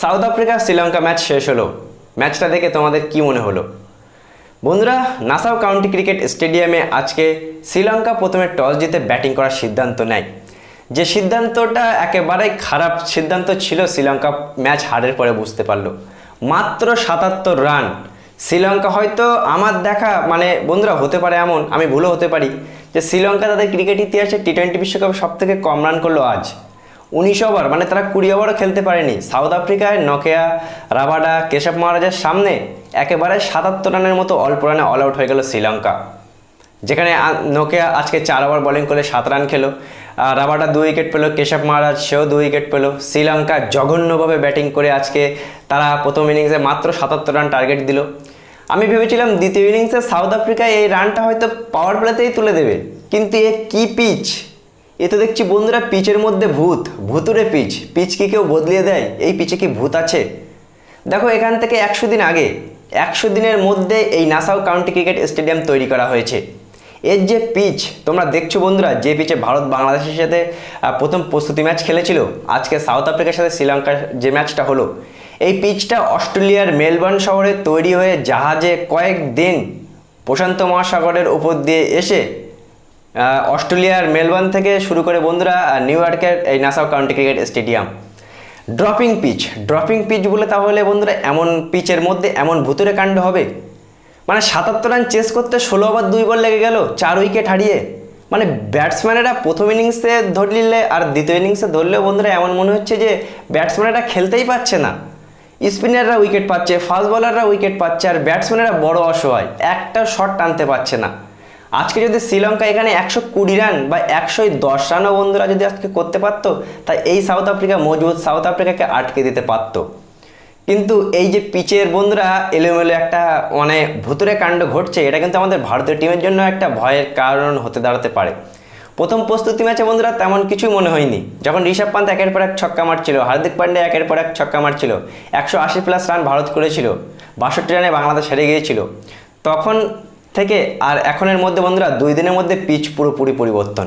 South Africa, Sri Lanka match শেষ হলো। ম্যাচটা দেখে তোমাদের কি মনে হলো? বন্ধুরা, নাসাও কাউন্টি ক্রিকেট স্টেডিয়ামে আজকে শ্রীলঙ্কা প্রথমে টস জিতে ব্যাটিং করার সিদ্ধান্ত নেয়। যে সিদ্ধান্তটা একেবারেই খারাপ সিদ্ধান্ত ছিল, শ্রীলঙ্কা ম্যাচ হারের পরে বুঝতে পারল। মাত্র সাতাত্তর রান শ্রীলঙ্কা হয়তো আমার দেখা মানে বন্ধুরা হতে পারে এমন, আমি ভুলও হতে পারি, যে শ্রীলঙ্কা তাদের ক্রিকেট ইতিহাসে টি টোয়েন্টি বিশ্বকাপে সব থেকে কম রান করল আজ। উনিশ ওভার মানে তারা কুড়ি ওভারও খেলতে পারেনি। সাউথ আফ্রিকায় নকেয়া রাবাডা কেশব মহারাজের সামনে একেবারে সাতাত্তর রানের মতো অল্প রানে অল আউট হয়ে গেল শ্রীলঙ্কা। যেখানে নোকিয়া আজকে চার ওভার বোলিং করে সাত রান খেলো। রাবাডা দু উইকেট পেল, কেশব মহারাজ সেও দু উইকেট পেল। শ্রীলঙ্কা জঘন্যভাবে ব্যাটিং করে আজকে তারা প্রথম ইনিংসে মাত্র সাতাত্তর রান টার্গেট দিল। আমি ভেবেছিলাম দ্বিতীয় ইনিংসে সাউথ আফ্রিকা এই রানটা হয়তো পাওয়ার প্লেতেই তুলে দেবে। কিন্তু এ কি পিচ এ তো দেখছি বন্ধুরা পিচের মধ্যে ভূত, ভূতুরে পিচ। পিচ কি কেউ বদলিয়ে দেয়? এই পিচে কি ভূত আছে? দেখো, এখান থেকে একশো দিন আগে, একশো দিনের মধ্যে এই নাসাউ কাউন্টি ক্রিকেট স্টেডিয়াম তৈরি করা হয়েছে। এর যে পিচ, তোমরা দেখছ বন্ধুরা, যে পিচে ভারত বাংলাদেশের সাথে প্রথম প্রস্তুতি ম্যাচ খেলেছিল, আজকে সাউথ আফ্রিকার সাথে শ্রীলঙ্কার যে ম্যাচটা হলো। এই পিচটা অস্ট্রেলিয়ার মেলবোর্ন শহরে তৈরি হয়ে জাহাজে কয়েক দিন প্রশান্ত মহাসাগরের উপর দিয়ে এসে অস্ট্রেলিয়ার মেলবোর্ন থেকে শুরু করে বন্ধুরা নিউ ইয়র্কের এই Nassau county cricket stadium. Dropping pitch dropping pitch বলে তাহলে বন্ধুরা এমন পিচের মধ্যে এমন ভুতুরে কাণ্ড হবে? মানে সাতাত্তর রান চেস করতে ষোলো ওভার দুই বল লেগে গেল, চার উইকেট হারিয়ে। মানে ব্যাটসম্যানেরা প্রথম ইনিংসে ধরলে আর দ্বিতীয় ইনিংসে ধরলেও বন্ধুরা এমন মনে হচ্ছে যে ব্যাটসম্যানেরা খেলতেই পারছে না। স্পিনাররা উইকেট পাচ্ছে ফাস্ট বলাররা উইকেট পাচ্ছে, আর ব্যাটসম্যানেরা বড় অসহায়, একটা শট টানতে পারছে না। আজকে যদি শ্রীলঙ্কা এখানে একশো কুড়ি রান বা একশো দশ রানও বন্ধুরা যদি আজকে করতে পারতো, তাই এই সাউথ আফ্রিকা মজবুত সাউথ আফ্রিকাকে আটকে দিতে পারতো। কিন্তু এই যে পিচের বন্ধুরা, এলোমেলো একটা মানে ভুতুরে কাণ্ড ঘটছে, এটা কিন্তু আমাদের ভারতীয় টিমের জন্য একটা ভয়ের কারণ হতে দাঁড়াতে পারে। প্রথম প্রস্তুতি ম্যাচে বন্ধুরা তেমন কিছুই মনে হয়নি। যখন ঋষভ পান্ত একের পর এক ছক্কা মারছিল, হার্দিক পান্ডে একের পর এক ছক্কা মারছিল, একশো আশি প্লাস রান ভারত করেছিল, বাষট্টি রানে বাংলাদেশ হেরে গিয়েছিল। তখন থেকে আর এখনের মধ্যে বন্ধুরা দুই দিনের মধ্যে পিচ পুরোপুরি পরিবর্তন।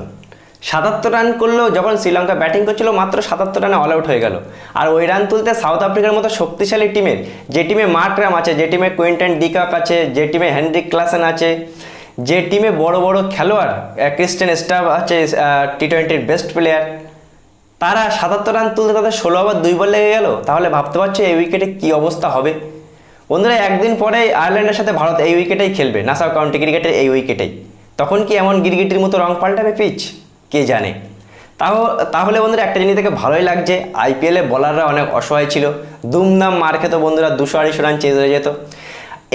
সাতাত্তর রান করলেও যখন শ্রীলঙ্কা ব্যাটিং করছিল, মাত্র সাতাত্তর রানে অল আউট হয়ে গেল। আর ওই রান তুলতে সাউথ আফ্রিকার মতো শক্তিশালী টিমের যে টিমে মার্টরাম আছে, যে টিমে কুইন্টন ডিকাক আছে, যে টিমে হেনরিক ক্লাসেন আছে, যে টিমে বড় বড় খেলোয়াড় ক্রিস্টেন স্টাফ আছে টি টোয়েন্টির বেস্ট প্লেয়ার তারা সাতাত্তর রান তুলতে তাদের ষোলো ওভার দুই বল লেগে গেল। তাহলে ভাবতে পারছ এই উইকেটে কী অবস্থা হবে? বন্ধুরা, একদিন পরে আয়ারল্যান্ডের সাথে ভারত এই উইকেটেই খেলবে। নাসাউ কাউন্টি ক্রিকেটের এই উইকেটেই। তখন কি এমন গিরগিটির মতো রং পাল্টাবে পিচ? কে জানে? তাও তাহলে বন্ধুরা, একটা জিনিস থেকে ভালোই লাগছে। আইপিএলে বলাররা অনেক অসহায় ছিল। দুমদাম মার খেত বন্ধুরা, দুশো আড়াইশো রান চেজ হয়ে যেত।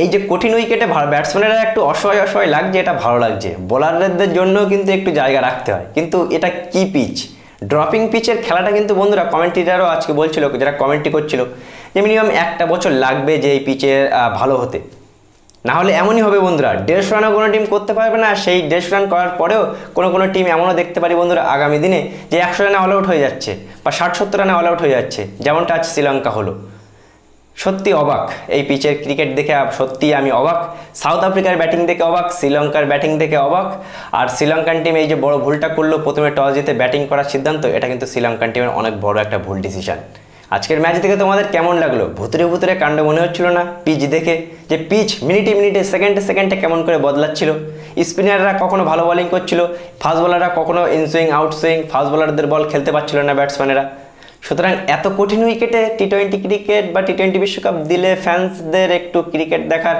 এই যে কঠিন উইকেটে ব্যাটসম্যানেরা একটু অসহায় অসহায় লাগছে, এটা ভালো লাগছে। বোলারদের জন্য কিন্তু একটু জায়গা রাখতে হয়। কিন্তু এটা কি পিচ? ড্রপিং পিচের খেলাটা কিন্তু বন্ধুরা কমেন্ট্রিটারও আজকে বলছিল, যারা কমেন্টি করছিল যে মিনিমাম একটা বছর লাগবে যে এই পিচে ভালো হতে। না হলে এমনই হবে বন্ধুরা, দেড়শো রানও কোনো টিম করতে পারবে না, সেই দেড়শো রান করার পরেও কোনো কোনো টিম এমনও দেখতে পারি বন্ধুরা আগামী দিনে যে একশো রানে অল আউট হয়ে যাচ্ছে বা ষাট সত্তর রানে অল আউট হয়ে যাচ্ছে, যেমনটা আজ শ্রীলঙ্কা হলো। সত্যি অবাক। এই পিচের ক্রিকেট দেখে সত্যি আমি অবাক। সাউথ আফ্রিকার ব্যাটিং দেখে অবাক শ্রীলঙ্কার ব্যাটিং দেখে অবাক। আর শ্রীলঙ্কান টিম এই যে বড় ভুলটা করল, প্রথমে টস জিতে ব্যাটিং করার সিদ্ধান্ত, এটা কিন্তু শ্রীলঙ্কান টিমের অনেক বড় একটা ভুল ডিসিশন আজকের ম্যাচ দেখে তোমাদের কেমন লাগল? ভুতুরে ভুতুরে কাণ্ড মনে হচ্ছিল না? পিচ দেখে যে পিচ মিনিটে মিনিটে সেকেন্ডে সেকেন্ডে কেমন করে বদলাচ্ছিল? স্পিনাররা কখনো ভালো বলিং করছিল? ফাস্ট বোলাররা কখনো ইনসুইং আউটসুইং ফাস্ট বোলারদের বল খেলতে পারছিল না ব্যাটসম্যানেরা সুতরাং এত কঠিন উইকেটে টি টোয়েন্টি ক্রিকেট বা টি টোয়েন্টি বিশ্বকাপ দিলে ফ্যান্সদের একটু ক্রিকেট দেখার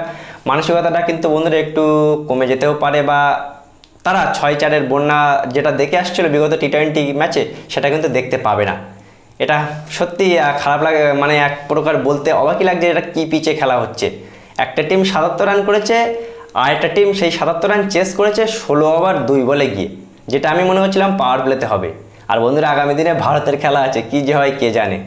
মানসিকতাটা কিন্তু বন্ধুরা একটু কমে যেতেও পারে বা তারা ছয় চারের বন্যা যেটা দেখে আসছিল বিগত টি টোয়েন্টি ম্যাচে সেটা কিন্তু দেখতে পাবে না। এটা সত্যি খারাপ লাগে মানে এক প্রকার বলতে অবাকই লাগছে এটা কী পিচে খেলা হচ্ছে। একটা টিম সাতাত্তর রান করেছে, আর একটা টিম সেই সাতাত্তর রান চেস করেছে ষোলো ওভার দুই বলে গিয়ে, যেটা আমি মনে হচ্ছিলাম পাওয়ার প্লেতে হবে। আর বন্ধুরা আগামী দিনে ভারতের খেলা আছে কি যে হয় কে জানে?